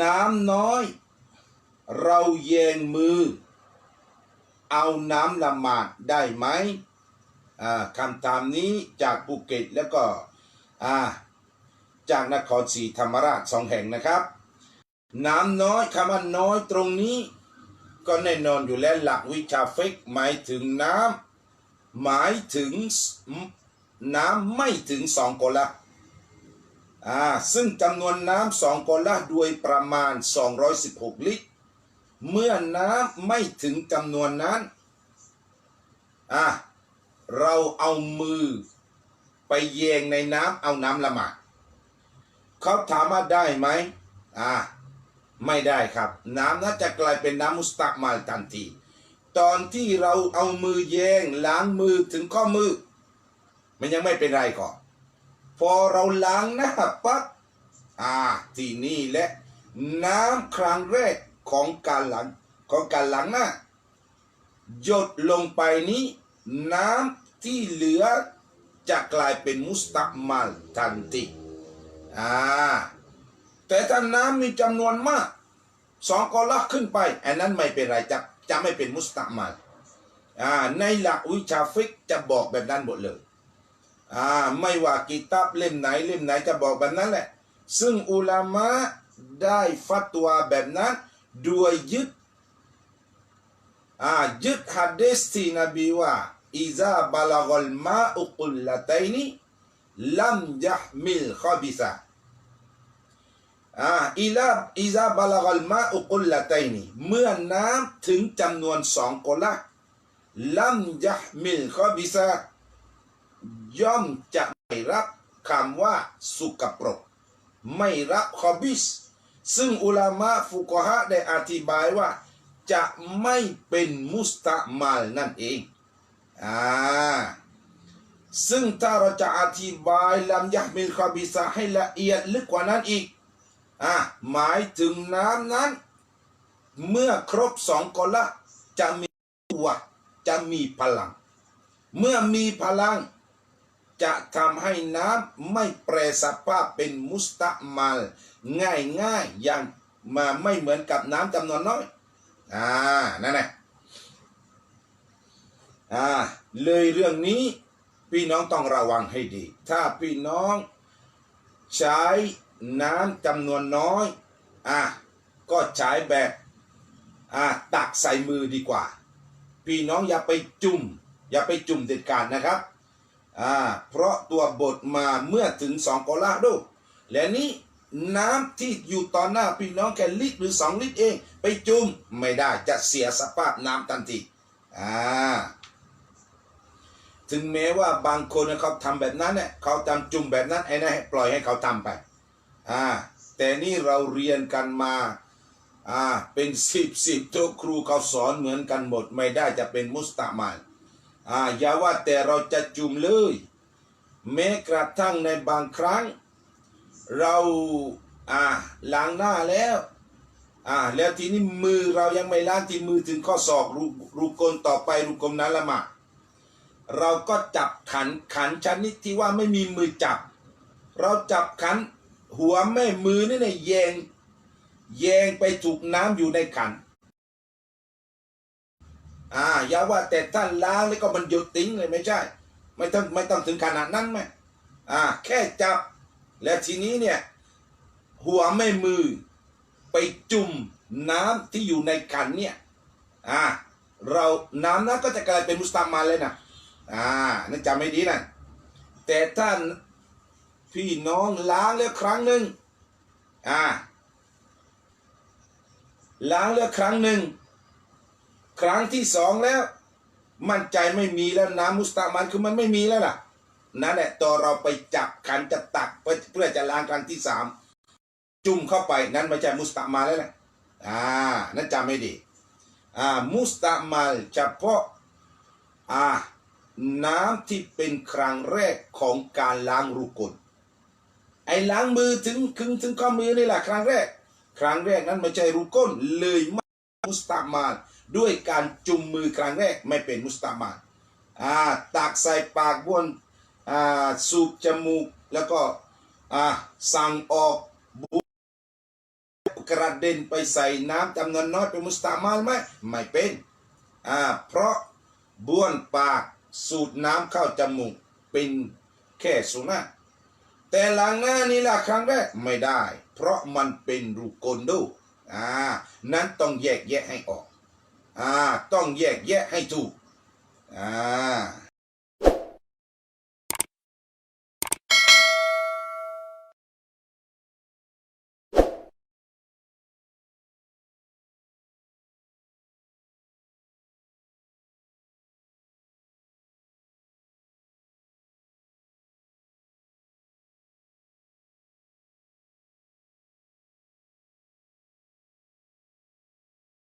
น้ำน้อย เราแยงมือ เอาน้ำละหมาดได้ไหมอ่าคำถามนี้จากภูเก็ตแล้วก็อ่าจากนครศรีธรรมราชสองแห่งนะครับ น้ำน้อยคำว่าน้อยตรงนี้ ก็แน่นอนอยู่แล้วหลักวิชาฟิกหมายถึงน้ำหมายถึงน้ำไม่ถึงสองกลละ อ่าซึ่งจำนวนน้ำสองกลละโดยประมาณ 216 ลิตร เมื่อน้ำไม่ถึงจำนวนนั้นอ่าเราเอามือไปแยงในน้ำเอาน้ำละหมาดเขาถามว่าได้ไหมอ่าไม่ได้ครับ น้ำนั้นจะกลายเป็นน้ำมุสตักมาลทันที ตอนที่เราเอามือแยงล้างมือถึงข้อมือ มันยังไม่เป็นไรก่อน พอเราล้างหน้าปั๊บอ่าที่นี่แหละน้ำครั้งแรกของการล้างของการล้างหน้าหยดลงไปนี้ น้ำที่เหลือจะกลายเป็นมุสตักมาลทันทีอ่าแต่ถ้าน้ำมีจำนวนมากสองกอลักขึ้นไปอันนั้นไม่เป็นไรจะจะไม่เป็นมุสตามัลอ่าในหลักวิชาฟิกจะบอกแบบนั้นหมดเลย อ่าไม่ว่ากิตับเล่มไหนเล่มไหนจะบอกแบบนั้นแหละ ซึ่งอุลามะได้ฟัตวาแบบนั้นด้วยยึดอ่ายึดฮะดีษที่นบีว่าอิซาบาลากลมาอุกุลละตัยนีลัมยะมิลขบิซาอ่าอีลาอีซาบาลากลมาอุกุลละตัยนีเมื่อน้ำถึงจำนวนสองกละลัมยะมิลขบิซา ย่อมจะไม่รับคำว่าสุกปรก ไม่รับขบิส ซึ่งอุลามะฟุกฮะได้อธิบายว่า จะไม่เป็นมุสตะมาลนั่นเองอ่าซึ่งถ้าเราจะอธิบายลัมยะมิลขบิซาให้ละเอียดลึกกว่านั้นอีกอะหมายถึงน้ำนั้น เมื่อครบสองกละจะมีตัวจะมีพลัง เมื่อมีพลัง จะทำให้น้ำไม่แปรสภาพเป็นมุสตะมัล ง่ายง่ายอย่างมาไม่เหมือนกับน้ำจำนวนน้อย อ่า นั่นแหละอ่า เลยเรื่องนี้พี่น้องต้องระวังให้ดี ถ้าพี่น้องใช้น้ำจำนวนน้อย อะ ก็ใช้แบบ อะ ตักใส่มือดีกว่า พี่น้องอย่าไปจุ่ม อย่าไปจุ่มเด็ดขาดนะครับ อ่าเพราะตัวบทมาเมื่อถึงสองกอลาดูและนี้น้ำที่อยู่ตอนหน้าพี่น้องแค่ลิตรหรือสองลิตรเอง ไปจุ่มไม่ได้จะเสียสภาพน้ำทันทีอ่าถึงแม้ว่าบางคนเขาทำแบบนั้นเนี่ยเขาทำจุ่มแบบนั้นไอ้นั่นปล่อยให้เขาทำไปอ่าแต่นี่เราเรียนกันมาอ่าเป็นสิบสิบโตวครูเขาสอนเหมือนกันหมด ไม่ได้จะเป็นมุสตามาน อ่าอย่าว่าแต่เราจะจุ่มเลย แม้กระทั่งในบางครั้ง เราอ่าล้างหน้าแล้วอ่าแล้วทีนี้มือเรายังไม่ล้างที่มือถึงข้อศอกรูรูกลต่อไปรูกลนั้นละมาดเราก็จับขันขันชนิดที่ว่าไม่มีมือจับ เราจับขันหัวแม่มือนี่เนี่ยแยงแยงไปถูกน้ำอยู่ในขัน อ่าอย่าว่าแต่ท่านล้างแล้วก็มันหยุดติ้งเลยไม่ใช่ ไม่ต้องไม่ต้องถึงขนาดนั้นไหมอ่าแค่จับ แล้วทีนี้เนี่ยหัวแม่มือไปจุ่มน้ำที่อยู่ในขันเนี่ยอ่าเราน้ำนั้นก็จะกลายเป็นมุสตามาเลยนะอ่านั่นจำไม่ดีนะแต่ท่านพี่น้องล้างแล้วครั้งหนึ่งอ่าล้างแล้วครั้งหนึ่ง ครั้งที่สองแล้ว มั่นใจไม่มีแล้วน้ำมุสตามันคือมันไม่มีแล้วล่ะ นั่นแหละตอนเราไปจับขันจะตักเพื่อจะล้างครั้งที่สามจุ่มเข้าไปนั้นไม่ใช่มุสตามาแล้วแหละอ่านั่นจำไม่ดีอ่ามุสตามาเฉพาะอ่าน้ำที่เป็นครั้งแรกของการล้างรูกลไอ้ล้างมือถึงถึงถึงข้อมือนี่แหละครั้งแรก ครั้งแรกนั้นไม่ใช่รูก้นเลยม่มุสตามาน ด้วยการจุ่มมือครั้งแรกไม่เป็นมุสตามานอ่าตักใส่ปากบ้วนสูบจมูกแล้วก็สั่งออกบุกระเด็นไปใส่น้ำจำนวนน้อยเป็นมุสตามาลไหมไม่เป็นเพราะบ้วนปากสูดน้ำเข้าจมูกเป็นแค่สุนัขแต่หลังหน้านี้ล่ะครั้งแรกไม่ได้ เพราะมันเป็นรูกลดูอ่านั้นต้องแยกแยะให้ออก อ่าต้องแยกแยะให้ถูกอ่า